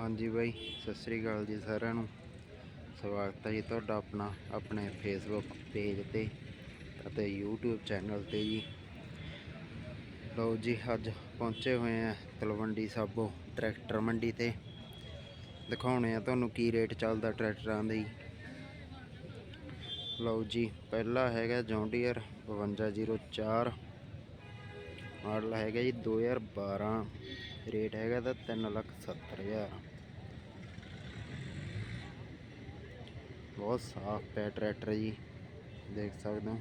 ਹਾਂਜੀ ਬਾਈ, ਸਤਿ ਸ੍ਰੀ ਅਕਾਲ ਜੀ ਸਾਰਿਆਂ ਨੂੰ। ਸਵਾਗਤ ਹੈ ਜੀ ਤੁਹਾਡਾ ਆਪਣਾ, ਆਪਣੇ ਫੇਸਬੁੱਕ ਪੇਜ ਤੇ ਅਤੇ YouTube ਚੈਨਲ ਤੇ ਜੀ। ਲਓ ਜੀ, ਅੱਜ ਪਹੁੰਚੇ ਹੋਏ ਆ ਤਲਵੰਡੀ ਸਾਬੋ ਟਰੈਕਟਰ ਮੰਡੀ ਤੇ। ਦਿਖਾਉਣੇ ਆ ਤੁਹਾਨੂੰ ਕੀ ਰੇਟ ਚੱਲਦਾ ਟਰੈਕਟਰਾਂ ਦਾ। ਲਓ ਜੀ, ਪਹਿਲਾ ਹੈਗਾ ਜੌਂਡੀਅਰ 5204 ਮਾਡਲ ਹੈਗਾ ਜੀ 2012 ਰੇਟ ਹੈਗਾ ਤਾਂ 370000 ਬਹੁਤ ਸਾਫ਼ ਪਿਆ ਟਰੈਕਟਰ ਜੀ, ਦੇਖ ਸਕਦੇ ਹੋ।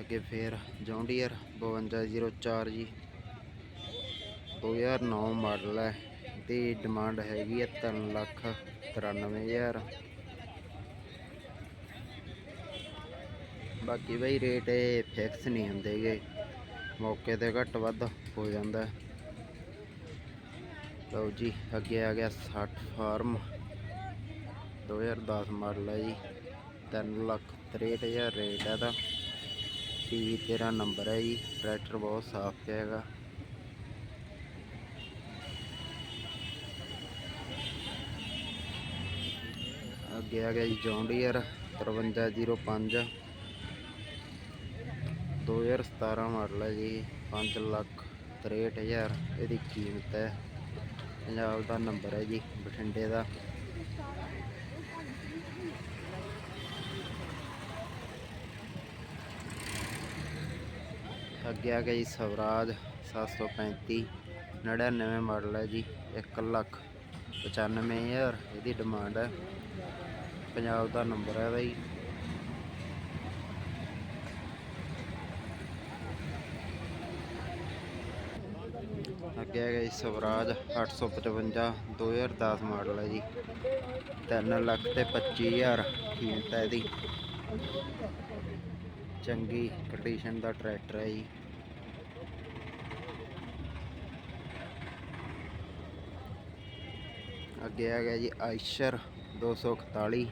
ਅੱਗੇ ਫੇਰ ਜੌਂਡੀਅਰ 5204 ਜੀ। 2009 ਮਾਡਲ ਹੈ ਦੀ ਡਿਮਾਂਡ ਹੈਗੀ ਹੈ 3 ਲੱਖ 93000 ਬਾਕੀ ਬਈ ਰੇਟ ਇਹ ਫਿਕਸ ਨਹੀਂ ਹੁੰਦੇਗੇ ਮੌਕੇ ਤੇ ਘੱਟ ਵੱਧ ਹੋ ਜਾਂਦਾ। ਲਓ ਜੀ, ਅੱਗੇ ਆ ਗਿਆ 60 ਫਾਰਮ। 2010 ਮਾਡਲ ਹੈ ਜੀ। 3 ਲੱਖ 63000 ਰੇਟ ਹੈ ਦਾ ਪੀਵੀ 13 ਨੰਬਰ ਹੈ ਜੀ। ਟਰੈਕਟਰ ਬਹੁਤ ਸਾਫ਼ ਹੈਗਾ। ਅੱਗੇ ਆ ਗਿਆ ਜੀ ਜੌਂਡੀਅਰ 5305 2017 ਮਾਡਲ ਹੈ ਜੀ। 5 ਲੱਖ 63000 ਇਹਦੀ ਕੀਮਤ ਹੈ। ਪੰਜਾਬ ਦਾ ਨੰਬਰ ਹੈ ਜੀ ਬਠਿੰਡੇ ਦਾ। ਅੱਗੇ ਆ ਗਿਆ ਜੀ ਸਵਰਾਜ 735 99 ਮਾਡਲ ਹੈ ਜੀ 1 ਲੱਖ 95000 ਇਹਦੀ ਡਿਮਾਂਡ ਹੈ। ਪੰਜਾਬ ਦਾ ਨੰਬਰ ਹੈ ਬਾਈ। ਅੱਗੇ ਗਿਆ ਜੀ ਸਵਰਾਜ 855 2010 ਮਾਡਲ ਹੈ ਜੀ। 3 ਲੱਖ ਤੇ 25000 ਕੀਮਤ ਹੈ ਇਹਦੀ। ਚੰਗੀ ਕੰਡੀਸ਼ਨ ਦਾ ਟਰੈਕਟਰ ਹੈ ਜੀ। ਅੱਗੇ ਆ ਗਿਆ ਜੀ ਆਇਸ਼ਰ 241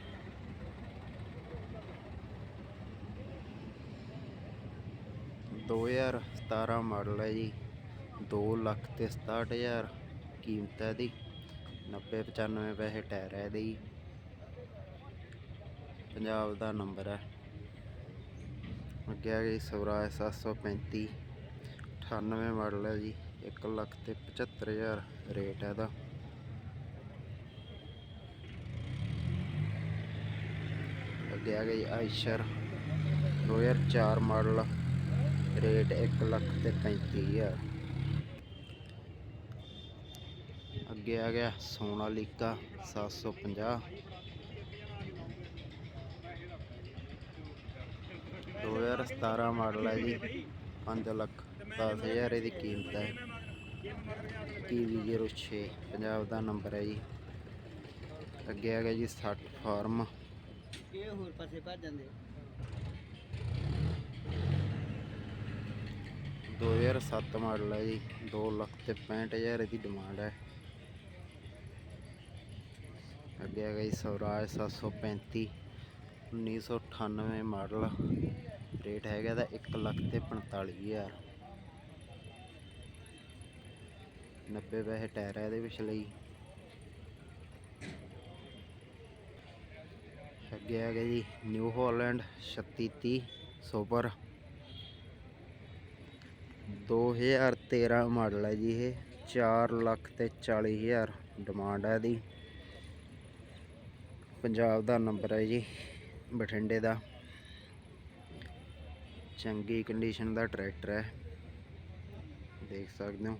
2017 ਮਾਡਲ ਹੈ ਜੀ। 2 ਲੱਖ ਤੇ 67000 ਕੀਮਤ ਹੈ ਇਹਦੀ। 90 95 ਪੈਸੇ ਟਾਇਰ ਹੈ ਇਹਦੇ ਜੀ। ਪੰਜਾਬ ਦਾ ਨੰਬਰ ਹੈ। ਅੱਗੇ ਆ ਗਈ ਸਵਰਾਜ 735 98 ਮਾਡਲ ਹੈ ਜੀ। 1 ਲੱਖ ਤੇ 75000 ਰੇਟ ਹੈ ਇਹਦਾ। ਅੱਗੇ ਆ ਗਈ ਆਇਸ਼ਰ 2004 ਮਾਡਲ, ਰੇਟ 1 ਲੱਖ ਤੇ 35000 ਅੱਗੇ ਆ ਗਿਆ ਸੋਨਾਲੀਕਾ 750 2017 ਮਾਡਲ ਹੈ ਜੀ 5 ਲੱਖ 10000 ਇਹਦੀ ਕੀਮਤ ਹੈ। PV06 ਪੰਜਾਬ ਦਾ ਨੰਬਰ ਹੈ ਜੀ। ਅੱਗੇ ਆ ਗਿਆ ਜੀ 60 ਫਾਰਮ। ਇਹ ਹੋਰ ਪਾਸੇ ਭੱਜ ਜਾਂਦੇ। 2007 ਮਾਡਲ ਹੈ ਜੀ 2 ਲੱਖ ਤੇ 65000 ਇਹਦੀ ਡਿਮਾਂਡ ਹੈ। ਅੱਗੇ ਆ ਗਈ ਸਵਰਾਜ 735 1998 ਮਾਡਲ। ਰੇਟ ਹੈਗਾ ਦਾ 1 ਲੱਖ ਤੇ 45000 90 ਪੈਸੇ ਟਾਇਰ ਹੈ ਇਹਦੇ ਪਿਛਲੇ ਹੀ। ਅੱਗੇ ਆ ਗਿਆ ਜੀ ਨਿਊ ਹਾਲੈਂਡ 3630 ਸੁਪਰ। 2013 ਮਾਡਲ ਹੈ ਜੀ ਇਹ 4 ਲੱਖ ਤੇ 40000 ਡਿਮਾਂਡ ਹੈ ਇਹਦੀ। ਪੰਜਾਬ ਦਾ ਨੰਬਰ ਹੈ ਜੀ, ਬਠਿੰਡੇ ਦਾ। ਚੰਗੀ ਕੰਡੀਸ਼ਨ ਦਾ ਟਰੈਕਟਰ ਹੈ। ਦੇਖ ਸਕਦੇ ਹੋ।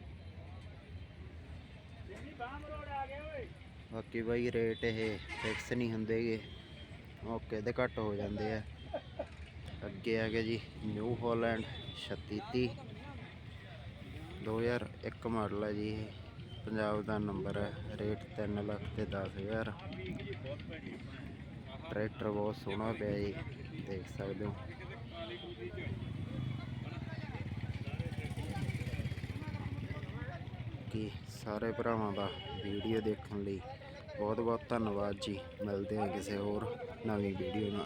ਬਾਕੀ ਬਾਈ ਰੇਟ ਇਹ ਫਿਕਸ ਨਹੀਂ ਹੁੰਦੇਗੇ ਮੌਕੇ ਤੇ ਘੱਟ ਹੋ ਜਾਂਦੇ ਆ। ਅੱਗੇ ਆ ਗਿਆ ਜੀ ਨਿਊ ਹਾਲੈਂਡ 3630 2001 ਮਾਡਲ ਹੈ ਜੀ ਇਹ। ਪੰਜਾਬ ਦਾ ਨੰਬਰ ਹੈ ਰੇਟ 3 ਲੱਖ ਤੇ 10000 ਟਰੈਕਟਰ ਬਹੁਤ ਸੋਹਣਾ ਪਿਆ ਜੀ, ਦੇਖ ਸਕਦੇ ਹੋ। ਕਿ ਸਾਰੇ ਭਰਾਵਾਂ ਦਾ ਵੀਡੀਓ ਦੇਖਣ ਲਈ ਬਹੁਤ ਬਹੁਤ ਧੰਨਵਾਦ ਜੀ। ਮਿਲਦੇ ਹਾਂ ਕਿਸੇ ਹੋਰ નવી વિડીયોનો